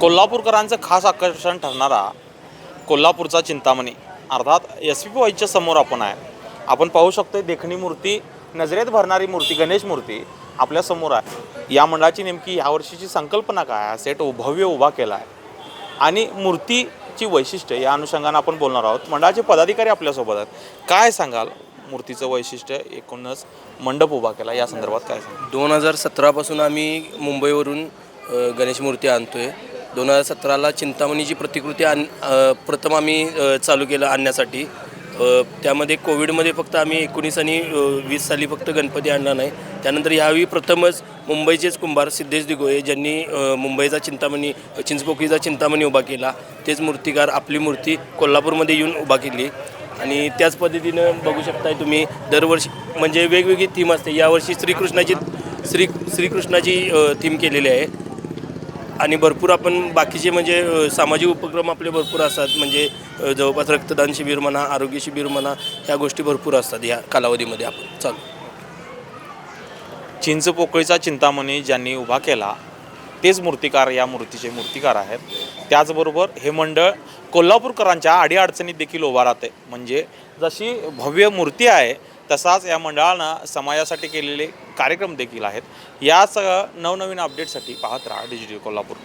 कोल्हापूरकरांचं खास आकर्षण ठरणारा कोल्हापूरचा चिंतामणी. अर्थात एस पी पी वाईच्या समोर आपण आहे. आपण पाहू शकतो देखणी मूर्ती नजरेत भरणारी मूर्ती गणेश मूर्ती आपल्यासमोर आहे. या मंडळाची नेमकी यावर्षीची संकल्पना काय आहे? सेट भव्य उभा केला आहे. आणि मूर्तीची वैशिष्ट्य या अनुषंगानं आपण बोलणार आहोत. मंडळाचे पदाधिकारी आपल्यासोबत आहेत. काय सांगाल? मूर्तीचं वैशिष्ट्य एकूणच मंडप उभा केला. या संदर्भात काय सांगाल? दोन हजार सतरापासून आम्ही मुंबईवरून गणेश मूर्ती आणतो आहे दोन हजार सतराला चिंतामणीची प्रतिकृती आण प्रथम आम्ही चालू केलं आणण्यासाठी. त्यामध्ये कोविडमध्ये फक्त आम्ही एकोणीस आणि वीस साली फक्त गणपती आणला नाही. त्यानंतर यावेळी प्रथमच मुंबईचेच कुंभार सिद्धेश दिगोळे ज्यांनी मुंबईचा चिंतामणी चिंचपोकळीचा चिंतामणी उभा केला. तेच मूर्तिकार आपली मूर्ती कोल्हापूरमध्ये येऊन उभा केली. आणि त्याच पद्धतीनं बघू शकताय तुम्ही दरवर्षी म्हणजे वेगवेगळी थीम असते. यावर्षी श्रीकृष्णाची श्री श्रीकृष्णाची थीम केलेली आहे. आणि भरपूर आपण बाकीचे म्हणजे सामाजिक उपक्रम आपले भरपूर असतात. म्हणजे जवळपास रक्तदान शिबिर म्हणा आरोग्य शिबिर म्हणा ह्या गोष्टी भरपूर असतात. या कालावधीमध्ये आपण. चालू. चिंच पोकळीचा चिंतामणी ज्यांनी उभा केला तेच मूर्तिकार या मूर्तीचे मूर्तिकार आहेत. त्याचबरोबर हे मंडळ कोल्हापूरकरांच्या अडीअडचणीत देखील उभा राहते. म्हणजे जशी भव्य मूर्ती आहे तसाच या मंडळानं समाजासाठी केलेले कार्यक्रम देखील आहेत. याच नवनवीन अपडेटसाठी पाहत राहा डिजिटल कोल्हापूर.